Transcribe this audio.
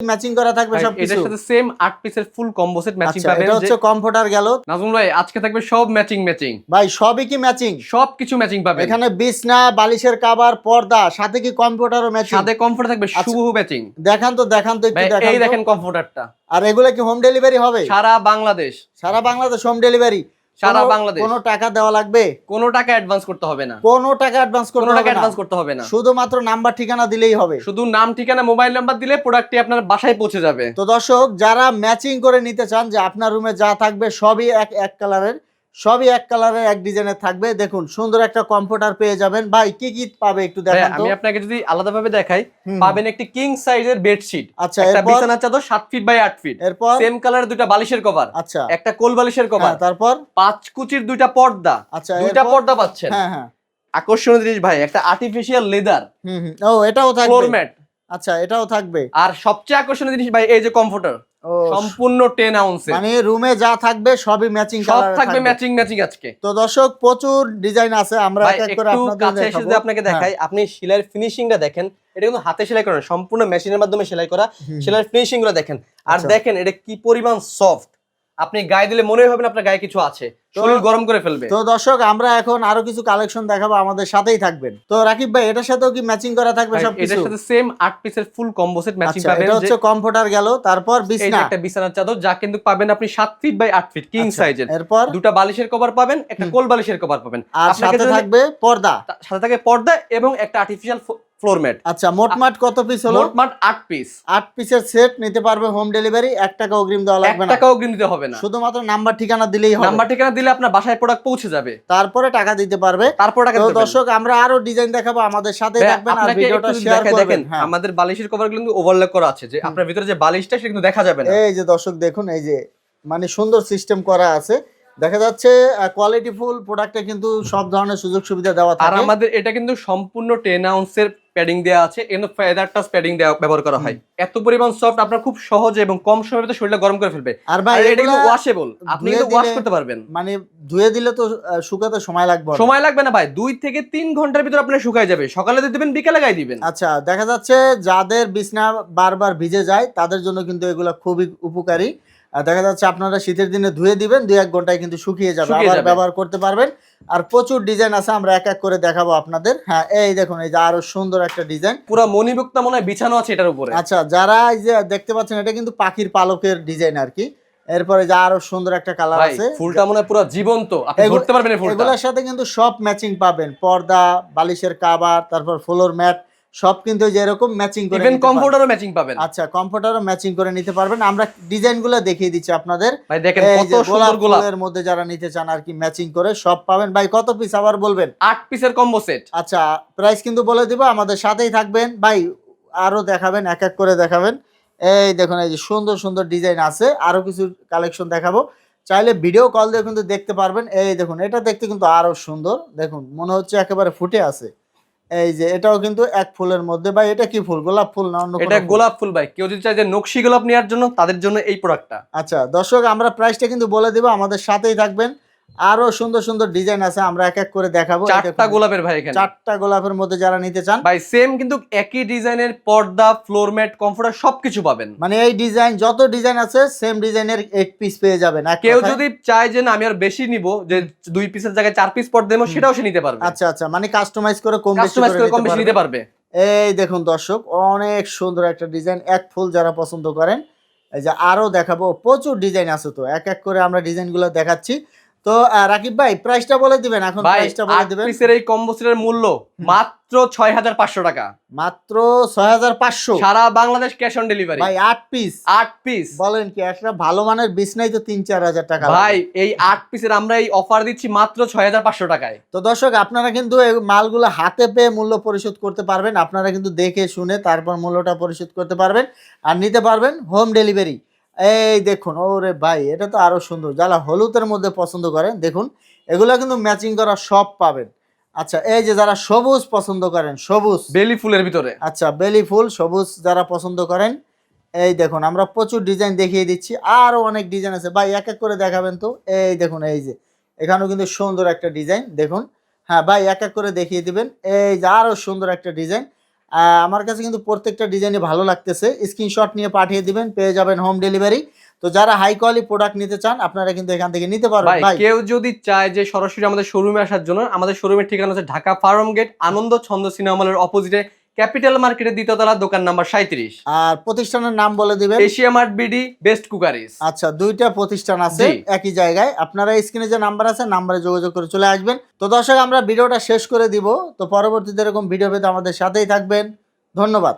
Matching করা থাকবে সবকিছু। সাথে সেম আট পিসের ফুল কম্বো সেট ম্যাচিং আচ্ছা পাবেন এটা হচ্ছে কমফোর্টার গেল। নাজমুল ভাই আজকে থাকবে সব ম্যাচিং ম্যাচিং ভাই সবই কি ম্যাচিং সব কিছু ম্যাচিং পাবেন। এখানে বিছনা বালিশের কাভার পর্দা সাথে কি কম্পিউটারও ম্যাচিং সাথে কমফোর্ট থাকবে আচ্ছা। শুভ ম্যাচিং দেখান তো দেখান তো একটু দেখান এই দেখেন কমফোর্টারটা আর এগুলো কি হোম ডেলিভারি হবে? সারা বাংলাদেশ। সারা বাংলাদেশ হোম ডেলিভারি সারা বাংলাদেশ। কোনো টাকা দেওয়া লাগবে? কোনো টাকা অ্যাডভান্স করতে হবে না। কোনো টাকা অ্যাডভান্স কোনো করতে টাকা অ্যাডভান্স করতে হবে না। শুধুমাত্র নাম্বার ঠিকানা দিলেই হবে। শুধু নাম ঠিকানা মোবাইল নাম্বার দিলে প্রোডাক্টটি আপনার বাসায় পৌঁছে যাবে। তো দর্শক যারা ম্যাচিং করে নিতে চান যে আপনার রুমে যা থাকবে সবই এক এক কালারের সবই এক কালারের এক ডিজাইনের থাকবে। দেখুন সুন্দর একটা কম্পিউটার পেয়ে যাবেন। ভাই কি কি পাবে একটু দেখান আমি আপনাকে যদি আলাদাভাবে দেখাই পাবেন একটি কিং সাইজের বেডশিট আচ্ছা একটা বিছানার চাদর সাত ফিট বাই আট ফিট এরপর? সেম কালারের দুটো বালিশের কভার আচ্ছা। একটা কোল বালিশের কভার হ্যাঁ, তারপর? পাঁচ কুচির দুইটা পর্দা। আচ্ছা দুইটা পর্দা পাচ্ছেন। হ্যাঁ হ্যাঁ। আকর্ষণীয় জিনিস ভাই একটা আর্টিফিশিয়াল লেদার হুম হুম। ও এটাও থাকবে। ফ্লোর ম্যাট আচ্ছা এটাও থাকবে। আর সবচেয়ে আকর্ষণীয় জিনিস ভাই এই যে কমফোর্টার সম্পূর্ণ টেন আউন্সের মানে রুমে যা থাকবে সবই ম্যাচিং সব থাকবে ম্যাচিং ম্যাচিং আজকে। তো দর্শক প্রচুর ডিজাইন আছে আমরা এক এক করে আপনাদের কাছে এসে যদি আপনাকে হ্যাঁ, দেখাই আপনি সেলাইয়ের ফিনিশিংটা দেখেন এটা কিন্তু হাতে সেলাই করা সম্পূর্ণ মেশিনের মাধ্যমে সেলাই করা। সেলাইয়ের ফিনিশিংগুলো দেখেন। আর আচ্ছা। দেখেন এটা কি পরিমাণ সফট আপনি গায়ে দিলে মনে হবে না আপনার গায়ে কিছু আছে। শরীর গরম করে ফেলবে। তো দর্শক আমরা এখন আরও কিছু কালেকশন দেখাবো আমাদের সাথেই থাকবেন। তো রাকিব ভাই এটার সাথেও কি ম্যাচিং করা থাকবে ভাই, সবকিছু? এটার সাথে সেম আট পিসের ফুল কম্বো সেট ম্যাচিং পাবেন এটা হচ্ছে কমফোর্টার গেল তারপর বিছনা। একটা বিছানার চাদর যা কিন্তু পাবেন আপনি সাত ফিট বাই আট ফিট কিং সাইজের এরপর? দুটো বালিশের কভার পাবেন একটা কোল বালিশের কভার পাবেন। আর সাথে থাকবে পর্দা। সাথে থাকে পর্দা এবং একটা আর্টিফিশিয়াল ফ্লোর ম্যাট আচ্ছা মোটমাট কত পিস হলো? মোটমাট আট পিস আট পিসের সেট নিতে পারবে হোম ডেলিভারি এক টাকা অগ্রিম দেওয়া লাগবে না। টাকাও অগ্রিম দিতে হবে না। শুধুমাত্র নাম্বার ঠিকানা দিলেই হবে। নাম্বার ঠিকানা দিলে আপনার বাসায় প্রোডাক্ট পৌঁছে যাবে। তারপরে টাকা দিতে পারবে। তারপর টাকা দিতে দর্শক আমরা আরও ডিজাইন দেখাবো আমাদের সাথে থাকবেন আর ভিডিওটা শেয়ার করবেন হ্যাঁ। আমাদের বালিশের কভার কিন্তু ওভারলক করা আছে যে আপনার ভিতরে যে বালিশটা সেটা কিন্তু দেখা যাবে না। এই যে দর্শক দেখুন এই যে মানে সুন্দর সিস্টেম করা আছে। দেখা যাচ্ছে কোয়ালিটি ফুল প্রোডাক্টে কিন্তু সব ধরনের সুযোগ সুবিধা দেওয়া আর আমাদের এটা কিন্তু সম্পূর্ণ টেন আউন্সের প্যাডিং দেওয়া আছে কিন্তু ফেদার টাচ প্যাডিং দেওয়া ব্যবহার করা হয়। এত পরিমাণ সফট আপনার খুব সহজে এবং কম সময়ের ভিতরে শরীরটা গরম করে ফেলবে। আর ভাই এটা কিন্তু ওয়াশেবল আপনি কিন্তু ওয়াশ করতে পারবেন। মানে ধুয়ে দিলে তো শুকাতে সময় লাগবে সময় লাগবে না ভাই। দুই থেকে তিন ঘণ্টার ভিতরে আপনার শুকায় যাবে। সকালে দিয়ে দিবেন বিকালে গায়ে দিবেন। আচ্ছা দেখা যাচ্ছে যাদের বিছনা বারবার ভিজে যায় তাদের জন্য কিন্তু এগুলো খুবই উপকারী। দেখা যাচ্ছে আপনারা শীতের দিনে ধুয়ে দিবেন দুই এক ঘন্টায় কিন্তু শুকিয়ে যাবে আবার ব্যবহার করতে পারবেন। আর প্রচুর ডিজাইন আছে আমরা এক এক করে দেখাবো আপনাদের। হ্যাঁ এই দেখুন এই যে আরও সুন্দর একটা ডিজাইন। পুরো মণিভুক্তা মনে হয় বিছানো আছে এটার উপরে। আচ্ছা যারা এই যে দেখতে পাচ্ছেন এটা কিন্তু পাখির পালকের ডিজাইন আর কি। এরপরে যে আরও সুন্দর একটা কালার আছে। ফুলটা মনে পুরো জীবন্ত। আপনি ধরতে পারবেন ফুলটা। এগুলোর সাথে কিন্তু সব ম্যাচিং পাবেন। পর্দা বালিশের কাভার তারপর ফ্লোর ম্যাট সব কিন্তু এই যে এরকম ম্যাচিং করে ইভেন কমফোর্টারও ম্যাচিং পাবেন। আচ্ছা কম্পিউটারও ম্যাচিং করে নিতে পারবেন। আমরা ডিজাইনগুলো দেখিয়ে দিচ্ছি আপনাদের। ভাই দেখেন কত সুন্দর গোলাপ ফুলের মধ্যে যারা নিতে চান আর কি ম্যাচিং করে সব পাবেন। ভাই কত পিস আবার বলবেন? আট পিসের কম্বো সেট আচ্ছা প্রাইস কিন্তু বলে দিব আমাদের সাথেই থাকবেন। ভাই আরও দেখাবেন এক এক করে দেখাবেন। এই দেখুন এই যে সুন্দর সুন্দর ডিজাইন আছে। আরও কিছু কালেকশন দেখাবো। চাইলে ভিডিও কল দিয়ে কিন্তু দেখতে পারবেন। এই দেখুন এটা দেখতে কিন্তু আরও সুন্দর। দেখুন মনে হচ্ছে একেবারে ফুটে আছে। এই যে এটাও কিন্তু এক ফুলের মধ্যে। ভাই এটা কি ফুল? গোলাপ ফুল না অন্য কোনো এটা গোলাপ ফুল ভাই। কেউ যদি চায় যে নকশি গোলাপ নেওয়ার জন্য তাদের জন্য এই প্রোডাক্টটা আচ্ছা দর্শক আমরা প্রাইসটা কিন্তু বলে দেব। আমাদের সাথেই থাকবেন। আরও সুন্দর সুন্দর ডিজাইন আছে আমরা এক এক করে দেখাবো। চারটা গোলাপের ভাই এখানে। চারটা গোলাপের মধ্যে যারা নিতে চান ভাই সেম কিন্তু একই ডিজাইনের পর্দা ফ্লোর ম্যাট কমফোর্টার সবকিছু পাবেন। মানে এই ডিজাইন যত ডিজাইন আছে সেম ডিজাইনের এক পিস পেয়ে যাবেন কেউ যদি চায় যে না আমি আর বেশি নিব যে দুই পিসের জায়গায় চার পিস পর দেবো সেটাও সে নিতে পারবে। আচ্ছা আচ্ছা মানে কাস্টমাইজ করে কম কাস্টমাইজ করে কম বেশি নিতে পারবে। পারবে। এই দেখুন দর্শক অনেক সুন্দর একটা ডিজাইন এক ফুল যারা পছন্দ করেন এই যে আরও দেখাবো প্রচুর ডিজাইন আছে তো এক এক করে আমরা ডিজাইনগুলো দেখাচ্ছি। তো রাকিব ভাই প্রাইসটা বলে দিবেন এখন প্রাইসটা বলে দিবেন। পিসের এই কম্বো সেটের মূল্য মাত্র ছয় হাজার পাঁচশো টাকা। মাত্র ছয় হাজার পাঁচশো। সারা বাংলাদেশ ক্যাশ অন ডেলিভারি ভাই আট পিস আট পিস বলেন কি একটা ভালো মানের বিছনাই তো তিন চার হাজার টাকা ভাই এই আট পিসের আমরা এই অফার দিচ্ছি মাত্র ছয় হাজার পাঁচশো টাকায়। তো দর্শক আপনারা কিন্তু এই মালগুলো হাতে পেয়ে মূল্য পরিশোধ করতে পারবেন। আপনারা কিন্তু দেখে শুনে তারপর মূল্যটা পরিশোধ করতে পারবেন আর নিতে পারবেন হোম ডেলিভারি এই দেখুন ওরে ভাই এটা তো আরও সুন্দর। যারা হলুদের মধ্যে পছন্দ করেন দেখুন এগুলো কিন্তু ম্যাচিং করা সব পাবেন। আচ্ছা এই যে যারা সবুজ পছন্দ করেন সবুজ। বেলি ফুলের ভিতরে। আচ্ছা বেলি ফুল সবুজ যারা পছন্দ করেন এই দেখুন আমরা প্রচুর ডিজাইন দেখিয়ে দিচ্ছি। আরও অনেক ডিজাইন আছে। ভাই এক এক করে দেখাবেন তো? এই দেখুন এই যে এখানেও কিন্তু সুন্দর একটা ডিজাইন দেখুন। হ্যাঁ ভাই এক এক করে দেখিয়ে দিবেন। এই যে আরও সুন্দর একটা ডিজাইন আমার কাছে কিন্তু প্রত্যেকটা ডিজাইনই ভালো লাগতেছে। স্ক্রিনশট নিয়ে পাঠিয়ে দিবেন পেয়ে যাবেন হোম ডেলিভারি তো যারা হাই কোয়ালিটি প্রোডাক্ট নিতে চান আপনারা কিন্তু এখান থেকে নিতে পারবেন। ভাই কেউ যদি চায় যে সরাসরি আমাদের শোরুমে আসার জন্য আমাদের শোরুমের ঠিকানা হচ্ছে ঢাকা ফার্ম গেট আনন্দ ছন্দ সিনেমা হলের অপোজিটে ক্যাপিটাল মার্কেটের দ্বিতীয় তলা দোকান নাম্বার সাঁত্রিশ আর প্রতিষ্ঠানের নাম বলে দিবেন? Asia mart BD best cookeries. আচ্ছা দুইটা প্রতিষ্ঠান আছে একই জায়গায়। আপনারা স্ক্রিনে যে নাম্বার আছে নাম্বারে যোগাযোগ করে চলে আসবেন। তো দর্শক আমরা ভিডিওটা শেষ করে দিব। তো পরবর্তীতে এরকম ভিডিও পেতে আমাদের সাথেই থাকবেন। ধন্যবাদ।